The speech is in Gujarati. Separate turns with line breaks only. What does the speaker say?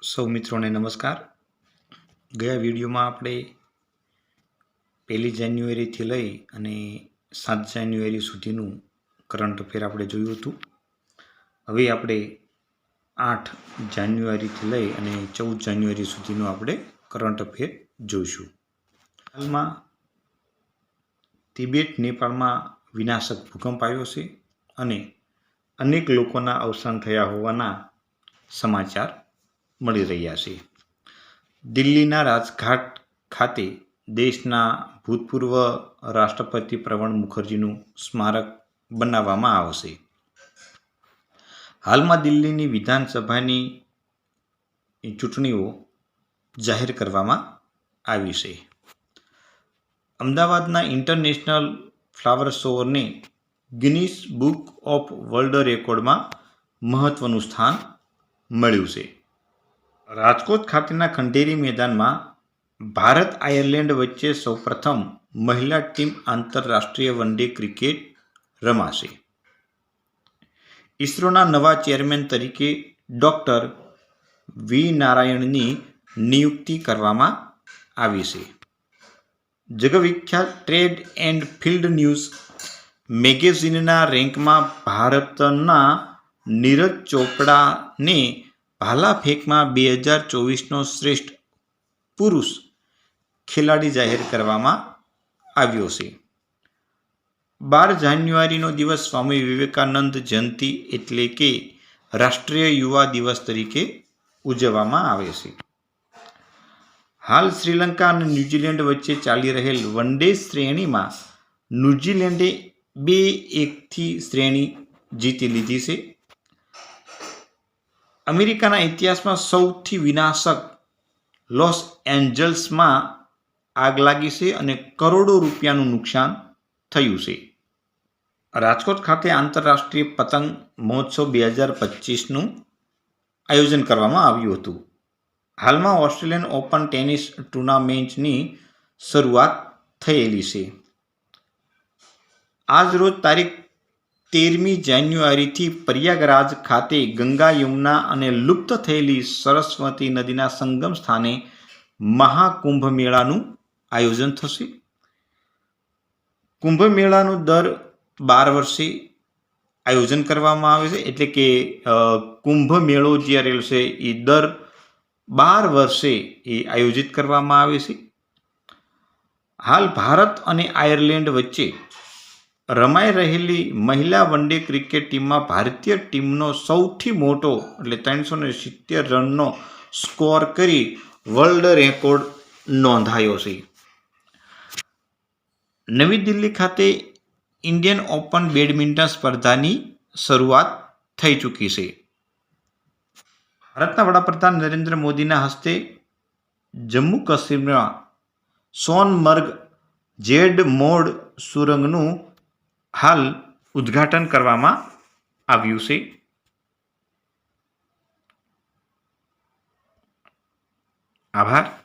સૌ મિત્રોને નમસ્કાર ગયા વિડીયોમાં આપણે પહેલી જાન્યુઆરીથી લઈ અને સાત જાન્યુઆરી સુધીનું કરંટ અફેર આપણે જોયું હતું હવે આપણે આઠ જાન્યુઆરીથી લઈ અને ચૌદ જાન્યુઆરી સુધીનું આપણે કરંટ અફેર જોઈશું હાલમાં તિબેટ નેપાળમાં વિનાશક ભૂકંપ આવ્યો છે અને અનેક લોકોના અવસાન થયા હોવાના સમાચાર મળી રહ્યા છે દિલ્હીના રાજઘાટ ખાતે દેશના ભૂતપૂર્વ રાષ્ટ્રપતિ પ્રવણ મુખર્જીનું સ્મારક બનાવવામાં આવશે હાલમાં દિલ્હીની વિધાનસભાની ચૂંટણીઓ જાહેર કરવામાં આવી છે અમદાવાદના ઇન્ટરનેશનલ ફ્લાવર શોને ગિનિસ બુક ઓફ વર્લ્ડ રેકોર્ડમાં મહત્ત્વનું સ્થાન મળ્યું છે રાજકોટ ખાતેના ખંડેરી મેદાનમાં ભારત આયર્લેન્ડ વચ્ચે સૌપ્રથમ મહિલા ટીમ આંતરરાષ્ટ્રીય વન ડે ક્રિકેટ રમાશે ઇસરોના નવા ચેરમેન તરીકે ડૉક્ટર વી નારાયણની નિયુક્તિ કરવામાં આવી છે જગવિખ્યાત ટ્રેડ એન્ડ ફિલ્ડ ન્યૂઝ મેગેઝિનના રેન્કમાં ભારતના નીરજ ચોપડાને ભાલા ફેંકમાં બે હજાર ચોવીસનો શ્રેષ્ઠ પુરુષ ખેલાડી જાહેર કરવામાં આવ્યો છે બાર જાન્યુઆરીનો દિવસ સ્વામી વિવેકાનંદ જયંતિ એટલે કે રાષ્ટ્રીય યુવા દિવસ તરીકે ઉજવવામાં આવે છે હાલ શ્રીલંકા અને ન્યૂઝીલેન્ડ વચ્ચે ચાલી રહેલ વન ડે શ્રેણીમાં ન્યૂઝીલેન્ડે બે એકથી શ્રેણી જીતી લીધી છે અમેરિકાના ઇતિહાસમાં સૌથી વિનાશક લોસ એન્જલ્સમાં આગ લાગી છે અને કરોડો રૂપિયાનું નુકસાન થયું છે રાજકોટ ખાતે આંતરરાષ્ટ્રીય પતંગ મહોત્સવ બે હજાર પચીસનું આયોજન કરવામાં આવ્યું હતું હાલમાં ઓસ્ટ્રેલિયન ઓપન ટેનિસ ટુર્નામેન્ટની શરૂઆત થયેલી છે આજ રોજ તારીખ તેરમી જાન્યુઆરીથી પ્રયાગરાજ ખાતે ગંગા યમુના અને લુપ્ત થયેલી સરસ્વતી નદીના સંગમ સ્થાને મહાકુંભ મેળાનું આયોજન થશે કુંભ મેળાનું દર બાર વર્ષે આયોજન કરવામાં આવે છે એટલે કે કુંભ મેળો જ્યારે છે એ દર બાર વર્ષે એ આયોજિત કરવામાં આવે છે હાલ ભારત અને આયર્લેન્ડ વચ્ચે રમાઈ રહેલી મહિલા વનડે ક્રિકેટ ટીમમાં ભારતીય ટીમનો સૌથી મોટો એટલે ત્રણસો ને સિત્તેર રનનો સ્કોર કરી વર્લ્ડ રેકોર્ડ નોંધાયો છે નવી દિલ્હી ખાતે ઇન્ડિયન ઓપન બેડમિન્ટન સ્પર્ધાની શરૂઆત થઈ ચૂકી છે ભારતના વડાપ્રધાન નરેન્દ્ર મોદીના હસ્તે જમ્મુ કાશ્મીરમાં સોનમર્ગ જેડ મોડ સુરંગનું હાલ ઉદ્ઘાટન કરવામાં આવ્યું છે આભાર